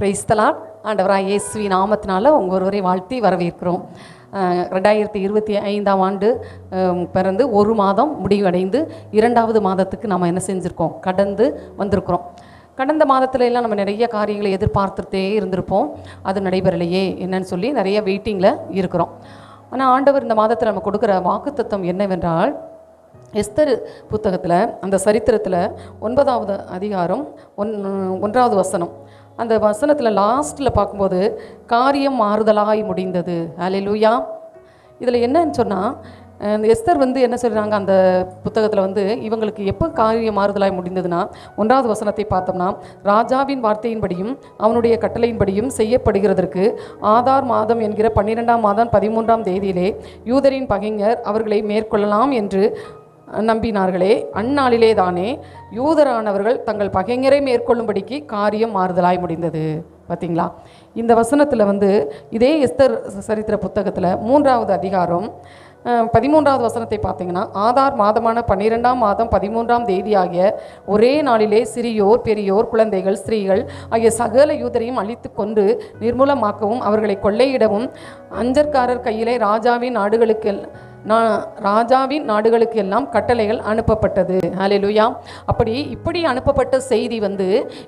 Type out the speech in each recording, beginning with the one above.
Praise the Lord ஆண்டவராக இயேசுவி நாமத்தினால உங்கள் ஒருவரை வாழ்த்தி வரவேற்கிறோம். ரெண்டாயிரத்தி இருபத்தி ஐந்தாம் ஆண்டு பிறந்து ஒரு மாதம் முடிவடைந்து இரண்டாவது மாதத்துக்கு நம்ம என்ன செஞ்சுருக்கோம்? கடந்து வந்திருக்கிறோம். கடந்த மாதத்துல எல்லாம் நம்ம நிறைய காரியங்களை எதிர்பார்த்துட்டே இருந்திருப்போம். அது நடைபெறலையே என்னன்னு சொல்லி நிறைய வெயிட்டிங்கில் இருக்கிறோம். ஆனால் ஆண்டவர் இந்த மாதத்தில் நம்ம கொடுக்குற வாக்குத்தத்தம் என்னவென்றால் எஸ்தர் புத்தகத்தில் அந்த சரித்திரத்தில் ஒன்பதாவது அதிகாரம் ஒன் ஒன்றாவது வசனம். அந்த வசனத்தில் லாஸ்ட்டில் பார்க்கும்போது காரியம் மாறுதலாய் முடிந்தது. அல்லேலூயா இதில் என்னன்னு சொன்னால் அந்த எஸ்தர் வந்து என்ன சொல்கிறாங்க அந்த புத்தகத்தில் வந்து இவங்களுக்கு எப்போ காரியம் மாறுதலாய் முடிந்ததுன்னா ஒன்றாவது வசனத்தை பார்த்தோம்னா ராஜாவின் வார்த்தையின்படியும் அவனுடைய கட்டளையின்படியும் செய்யப்படுகிறதற்கு ஆதார் மாதம் என்கிற பன்னிரெண்டாம் மாதம் பதிமூன்றாம் தேதியிலே யூதரின் பகைஞர் அவர்களை மேற்கொள்ளலாம் என்று நம்பினார்களே அந்நாளிலே தானே யூதரானவர்கள் தங்கள் பகைஞரை மேற்கொள்ளும்படிக்கு காரியம் மாறுதலாய் முடிந்தது. பார்த்தீங்களா இந்த வசனத்தில் வந்து இதே எஸ்தர் சரித்திர புத்தகத்தில் மூன்றாவது அதிகாரம் பதிமூன்றாவது வசனத்தை பார்த்தீங்கன்னா ஆதார் மாதமான பன்னிரெண்டாம் மாதம் பதிமூன்றாம் தேதியாகிய ஒரே நாளிலே சிறியோர் பெரியோர் குழந்தைகள் ஸ்திரீகள் ஆகிய சகல யூதரையும் அழித்து கொண்டு நிர்மூலமாக்கவும் அவர்களை கொள்ளையிடவும் அஞ்சற்காரர் கையிலே ராஜாவின் நாடுகளுக்கு நான் ராஜாவின் நாடுகளுக்கு எல்லாம் கட்டளைகள் அனுப்பப்பட்டது. ஹalleluya. அப்படி இப்படி அனுப்பப்பட்ட செய்தி வந்து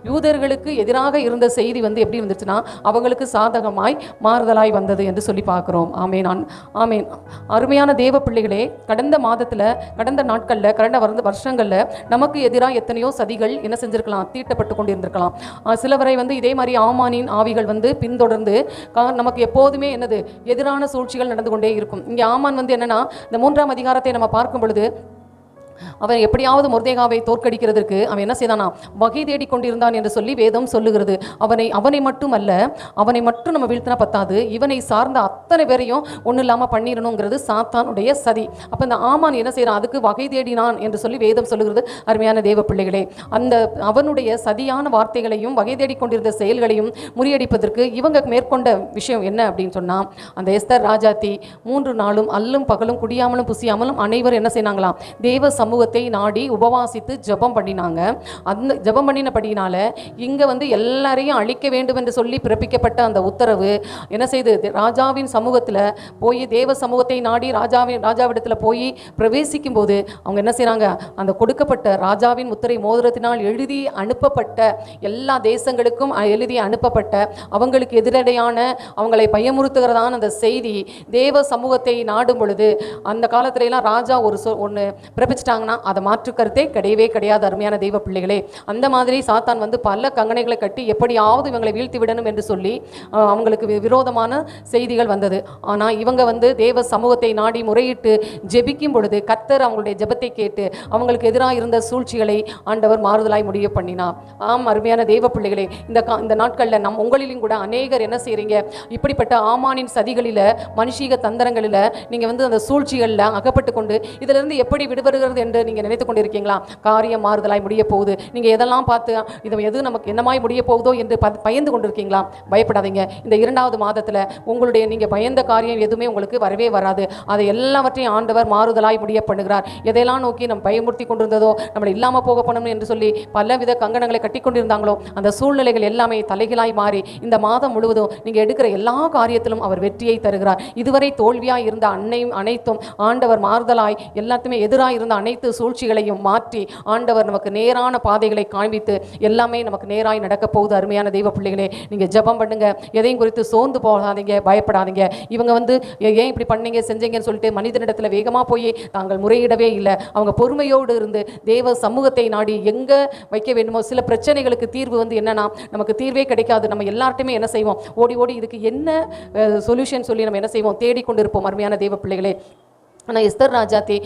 யூதர்களுக்கு எதிராக இருந்த செய்தி வந்து எப்படி வந்துச்சுன்னா அவங்களுக்கு சாதகமாய் மாறுதலாய் வந்தது என்று சொல்லி பார்க்குறோம். ஆமே நான் ஆமேன். அருமையான தேவ பிள்ளைகளே கடந்த மாதத்தில் கடந்த நாட்களில் கடந்த வருந்த வருஷங்களில் நமக்கு எதிராக எத்தனையோ சதிகள் என்ன செஞ்சிருக்கலாம் தீட்டப்பட்டு கொண்டு இருந்திருக்கலாம் சிலவரை வந்து இதே மாதிரி ஆமானின் ஆவிகள் வந்து பின்தொடர்ந்து நமக்கு எப்போதுமே என்னது எதிரான சூழ்ச்சிகள் நடந்து கொண்டே இருக்கும். இங்கே ஆமான் வந்து என்னன்னா இந்த மூன்றாம் அதிகாரத்தை நம்ம பார்க்கும் பொழுது அவன் எப்படியாவது முருதேகாவை தோற்கடிக்கிறதுக்கு அவன் என்ன செய்தானா? வகை தேடி கொண்டிருந்தான் என்று சொல்லி வேதம் சொல்லுகிறது. அவனை அவனை மட்டுமல்ல அவனை மட்டும் நம்ம வீழ்த்தினா பத்தாது. இவனை சார்ந்த அத்தனை பேரையும் ஒன்றும் இல்லாமல் பண்ணிடணுங்கிறது சாத்தானுடைய சதி. அப்போ இந்த ஆமான் என்ன செய்கிறான் அதுக்கு வகை தேடினான் என்று சொல்லி வேதம் சொல்லுகிறது. அருமையான தேவ பிள்ளைகளே அந்த அவனுடைய சதியான வார்த்தைகளையும் வகை தேடி கொண்டிருந்த செயல்களையும் முறியடிப்பதற்கு இவங்க மேற்கொண்ட விஷயம் என்ன அப்படின்னு சொன்னால் அந்த எஸ்தர் ராஜாத்தி மூன்று நாளும் அல்லும் பகலும் குடியாமலும் புசியாமலும் அனைவரும் என்ன செய்னாங்களாம்? தேவ சமூகத்தை நாடி உபவாசித்து ஜெபம் பண்ணினாங்க. அந்த ஜெபம் பண்ணினபடினால இங்கே வந்து எல்லாரையும் அழிக்க வேண்டும் என்று சொல்லி பிறப்பிக்கப்பட்ட அந்த உத்தரவு என்ன செய்து ராஜாவின் சமூகத்தில் போய் தேவ சமூகத்தை நாடி ராஜாவின் ராஜாவிடத்தில் போய் பிரவேசிக்கும் போது அவங்க என்ன செய்கிறாங்க அந்த கொடுக்கப்பட்ட ராஜாவின் முத்திரை மோதிரத்தினால் எழுதி அனுப்பப்பட்ட எல்லா தேசங்களுக்கும் எழுதி அனுப்பப்பட்ட அவங்களுக்கு எதிரடையான அவங்களை பயமுறுத்துகிறதான அந்த செய்தி தேவ சமூகத்தை நாடும் பொழுது அந்த காலத்திலலாம் ராஜா ஒரு சொ ஒன்று பிறப்பிச்சிட்டாங்க. பிறப்பிச்சிட்டாங்கன்னா அதை மாற்று கருத்தே கிடையவே கிடையாது அருமையான தெய்வ பிள்ளைகளே. அந்த மாதிரி சாத்தான் வந்து பல கங்கனைகளை கட்டி எப்படியாவது இவங்களை வீழ்த்தி விடணும் என்று சொல்லி அவங்களுக்கு வி- விரோதமான செய்திகள் வந்தது. ஆனால் இவங்க வந்து தேவ சமூகத்தை நாடி முறையிட்டு ஜெபிக்கும் பொழுது கத்தர் அவங்களுடைய ஜெபத்தை கேட்டு அவங்களுக்கு எதிராக இருந்த சூழ்ச்சிகளை ஆண்டவர் மாறுதலாய் முடிவு பண்ணினார். ஆம் அருமையான தெய்வ பிள்ளைகளே இந்த கா இந்த நாட்களில் நம் உங்களிலும் கூட அநேகர் என்ன செய்கிறீங்க இப்படிப்பட்ட ஆமானின் சதிகளில் மனுஷீக தந்திரங்களில் நீங்கள் வந்து அந்த சூழ்ச்சிகளில் அகப்பட்டு கொண்டு இதிலிருந்து எப்படி விடுபடுகிறது என்று நீங்கள் நினைத்து கொண்டிருக்கீங்களா? காரியம் மாறுதலாய் முடிய போகுது. நீங்கள் எதெல்லாம் பார்த்து இது எது நமக்கு என்னமாய் முடிய போகுதோ என்று ப- பயந்து கொண்டிருக்கீங்களா? பயப்படாதீங்க. இந்த இரண்டாவது மாதத்தில் உங்களுடைய நீங்கள் பயந்த காரியம் எதுவுமே உங்களுக்கு வரவே வராது. அதை எல்லாவற்றையும் ஆண்டவர் மாறுதலாய் முடிய பண்ணுகிறார். எதையெல்லாம் நோக்கி நம்ம பயமுறுத்தி கொண்டிருந்ததோ நம்மளை இல்லாமல் போக பண்ணணும் என்று சொல்லி பலவித கங்கணங்களை கட்டி கொண்டிருந்தாங்களோ அந்த சூழ்நிலைகள் எல்லாமே தலைகளாய் மாறி இந்த மாதம் முழுவதும் நீங்கள் எடுக்கிற எல்லா காரியத்திலும் அவர் வெற்றியை தருகிறார். இதுவரை தோல்வியாய் இருந்த அன்னையும் அனைத்தும் ஆண்டவர் மாறுதலாய் எல்லாத்துமே எதிராக இருந்த அனைத்து சூழ்ச்சிகளையும் மாற்றி ஆண்டவர் நமக்கு நேரான பாதைகளை காண்பித்து எல்லாமே நமக்கு நேராய் நடக்க போகுது. அருமையான தெய்வ பிள்ளைகளே நீங்கள் ஜெபம் பண்ணுங்க. எதையும் குறித்து சோர்ந்து போகாதீங்க பயப்படாதீங்க. இவங்க வந்து ஏன் இப்படி பண்ணீங்க செஞ்சீங்கன்னு சொல்லிட்டு மனிதனிடத்தில் வேகமாக போய் தாங்கள் முறையிடவே இல்லை. அவங்க பொறுமையோடு இருந்து தேவ சமூகத்தை நாடி எங்கே வைக்க வேண்டுமோ சில பிரச்சனைகளுக்கு தீர்வு வந்து என்னன்னா நமக்கு தீர்வே கிடைக்காது. நம்ம எல்லார்ட்டுமே என்ன செய்வோம்? ஓடி ஓடி இதுக்கு என்ன சொல்யூஷன் சொல்லி நம்ம என்ன செய்வோம்? தேடிக்கொண்டிருப்போம். அருமையான தெய்வ பிள்ளைகளே. ஆனால் எஸ்தர் ராஜாத்தி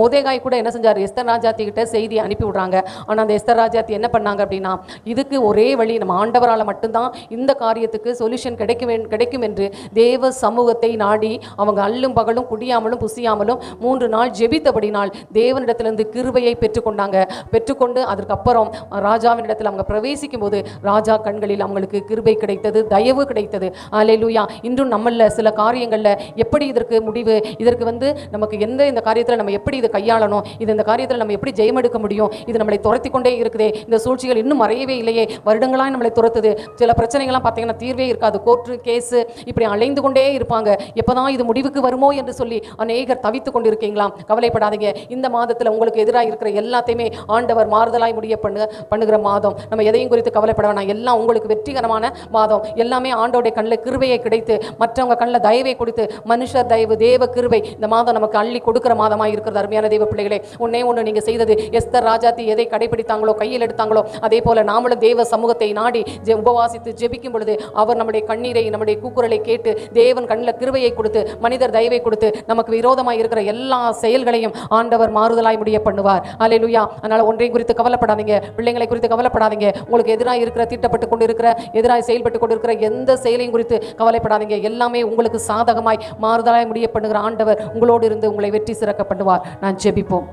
மோதேகாய் கூட என்ன செஞ்சார்? எஸ்தர் ராஜாத்தி கிட்ட செய்தி அனுப்பி விடுறாங்க. ஆனால் அந்த எஸ்தர் ராஜாத்தி என்ன பண்ணாங்க அப்படின்னா இதுக்கு ஒரே வழி நம்ம ஆண்டவரால் மட்டும்தான் இந்த காரியத்துக்கு சொல்யூஷன் கிடைக்கும் கிடைக்கும் என்று தேவ சமூகத்தை நாடி அவங்க அல்லும் பகலும் குடியாமலும் புசியாமலும் மூன்று நாள் ஜெபித்தபடினால் தேவனிடத்திலிருந்து கிருபையை பெற்றுக்கொண்டாங்க. பெற்றுக்கொண்டு அதற்கப்புறம் ராஜாவினிடத்தில் அவங்க பிரவேசிக்கும் போது ராஜா கண்களில் அவங்களுக்கு கிருபை கிடைத்தது தயவு கிடைத்தது. அல்லேலூயா இன்றும் நம்மள சில காரியங்களில் எப்படி இதற்கு முடிவு? இதற்கு வந்து நமக்கு எந்த இந்த காரியத்தில் நம்ம எப்படி இதை கையாளணும்? இது இந்த காரியத்தில் நம்ம எப்படி ஜெயம் எடுக்க முடியும்? இது நம்மளை துரத்தி கொண்டே இருக்குதே. இந்த சூழ்ச்சிகள் இன்னும் மறையவே இல்லையே. வருடங்களாக நம்மளை துரத்துது. சில பிரச்சனைகள்லாம் பார்த்தீங்கன்னா தீர்வே இருக்காது. கோர்ட்டு கேஸு இப்படி அலைந்து கொண்டே இருப்பாங்க. எப்போ தான் இது முடிவுக்கு வருமோ என்று சொல்லி அநேகர் தவித்து கொண்டிருக்கீங்களாம் கவலைப்படாதீங்க. இந்த மாதத்தில் உங்களுக்கு எதிராக இருக்கிற எல்லாத்தையுமே ஆண்டவர் மாறுதலாய் முடிய பண்ணு பண்ணுகிற மாதம். நம்ம எதையும் குறித்து கவலைப்பட வேணாம். எல்லாம் உங்களுக்கு வெற்றிகரமான மாதம். எல்லாமே ஆண்டோடைய கண்ணில் கிருவையை கிடைத்து மற்றவங்க கண்ணில் தயவை கொடுத்து மனுஷர் தயவு தேவ கிருவை இந்த மாதம் நமக்கு அள்ளி கொடுக்கிற மாதமாக இருக்கிறது. அருமையான தெய்வ பிள்ளைகளே ஒன்னே ஒன்று நீங்கள் செய்தது எஸ்தர் ராஜாத்தி எதை கடைபிடித்தாங்களோ கையில் எடுத்தாங்களோ அதே போல நாமளும் தேவ சமூகத்தை நாடி ஜெ- உபவாசித்து ஜெபிக்கும் பொழுது அவர் நம்முடைய கண்ணீரை நம்முடைய கூக்குரலை கேட்டு தேவன் கண்ணில் கிருவையை கொடுத்து மனிதர் தயவை கொடுத்து நமக்கு விரோதமாய் இருக்கிற எல்லா செயல்களையும் ஆண்டவர் மாறுதலாய் முடிய பண்ணுவார். அல்லேலூயா அதனால் ஒன்றையும் குறித்து கவலைப்படாதீங்க. பிள்ளைங்களை குறித்து கவலைப்படாதீங்க. உங்களுக்கு எதிராக இருக்கிற தீட்டப்பட்டு கொண்டு இருக்கிற எதிராக செயல்பட்டு கொண்டு இருக்கிற எந்த செயலையும் குறித்து கவலைப்படாதீங்க. எல்லாமே உங்களுக்கு சாதகமாய் மாறுதலாய் முடிய பண்ணுகிற ஆண்டவர் உங்களோடு இருந்து உங்களை வெற்றி சிறக்க பண்ணுவார் நான் ஜெபிப்போம்.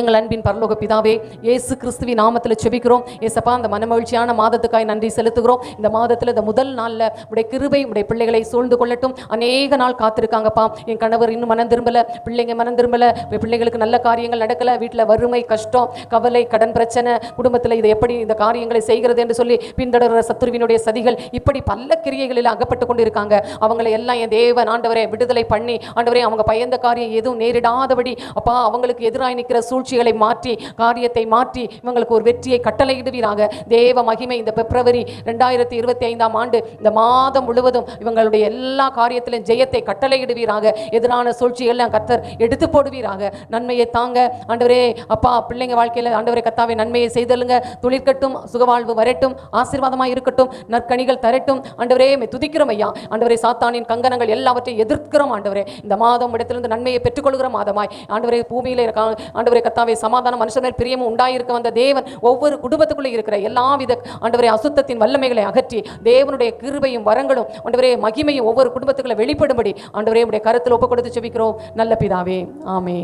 எங்கள் அன்பின் பரலோக பிதாவே இயேசு கிறிஸ்துவின் நாமத்தில் செபிக்கிறோம். ஏசப்பா அந்த மனமகிழ்ச்சியான மாதத்துக்காய் நன்றி செலுத்துகிறோம். இந்த மாதத்தில் இந்த முதல் நாளில் உடைய கிருபை உடைய பிள்ளைகளை சூழ்ந்து கொள்ளட்டும். அநேக நாள் காத்திருக்காங்கப்பா. என் கணவர் இன்னும் மனம் திரும்பலை பிள்ளைங்க மனம் திரும்பலை. பிள்ளைகளுக்கு பிள்ளைங்களுக்கு நல்ல காரியங்கள் நடக்கல. வீட்டில் வறுமை கஷ்டம் கவலை கடன் பிரச்சனை குடும்பத்தில் இதை எப்படி இந்த காரியங்களை செய்கிறது என்று சொல்லி பின்தொடர்கிற சத்துருவினுடைய சதிகள் இப்படி பல கிரியைகளில் அகப்பட்டு கொண்டு இருக்காங்க அவங்களை எல்லாம் என் தேவன் ஆண்டவரை விடுதலை பண்ணி ஆண்டவரே அவங்க பயந்த காரியம் எதுவும் நேரிடாதபடி அப்பா அவங்களுக்கு எதிராக நிற்கிற சூழ்ச்சிகளை மாற்றி காரியத்தை மாற்றி இவங்களுக்கு ஒரு வெற்றியை கட்டளையிடுவீராக. தேவ மகிமை இந்த பிப்ரவரி ரெண்டாயிரத்தி இருபத்தி ஐந்தாம் ஆண்டு இந்த மாதம் முழுவதும் இவங்களுடைய எல்லா காரியத்திலும் ஜெயத்தை கட்டளையிடுவீராக. எதிரான சூழ்ச்சிகள்லாம் கத்தர் எடுத்து போடுவீராக. நன்மையை தாங்க. ஆண்டவரே அப்பா பிள்ளைங்க வாழ்க்கையில் ஆண்டவரே கத்தாவை நன்மையை செய்தலுங்க துளிர்க்கட்டும் சுகவாழ்வு வரட்டும் ஆசீர்வாதமாக இருக்கட்டும் நற்கனிகள் தரட்டும். ஆண்டவரே துதிக்கிறோம் ஐயா. ஆண்டவரே சாத்தானின் கங்கணங்கள் எல்லாவற்றையும் எதிர்க்கிறோம் ஆண்டவரே. இந்த மாதம் இடத்திலிருந்து நன்மையை பெற்றுக்கொள்கிற மாதமாய். ஆண்டவரே பூமியில் இருக்க ஆண்டவரே கத்தாவே சமாதானம் மனுஷனர் பிரியமும் உண்டாயிருக்க வந்த தேவன் ஒவ்வொரு குடும்பத்துக்குள்ளே இருக்கிற எல்லாவித ஆண்டவரே அசுத்தத்தின் வல்லமைகளை அகற்றி தேவனுடைய கிருபையும் வரங்களும் ஆண்டவரே மகிமையும் ஒவ்வொரு குடும்பத்துக்குள்ள வெளிப்படும்படி ஆண்டவரே உடைய கருத்தில் ஒப்பு கொடுத்து செபிக்கிறோம் நல்ல பிதாவே ஆமே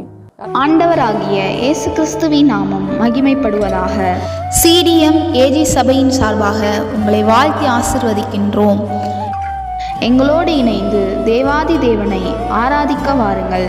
ஆண்டவராகிய இயேசு கிறிஸ்துவின் நாமம் மகிமைப்படுவதாக. சிடிஎம் ஏஜி சபையின் சார்பாக உங்களை வாழ்த்தி ஆசிர்வதிக்கின்றோம். எங்களோடு இணைந்து தேவாதி தேவனை ஆராதிக்க வாருங்கள்.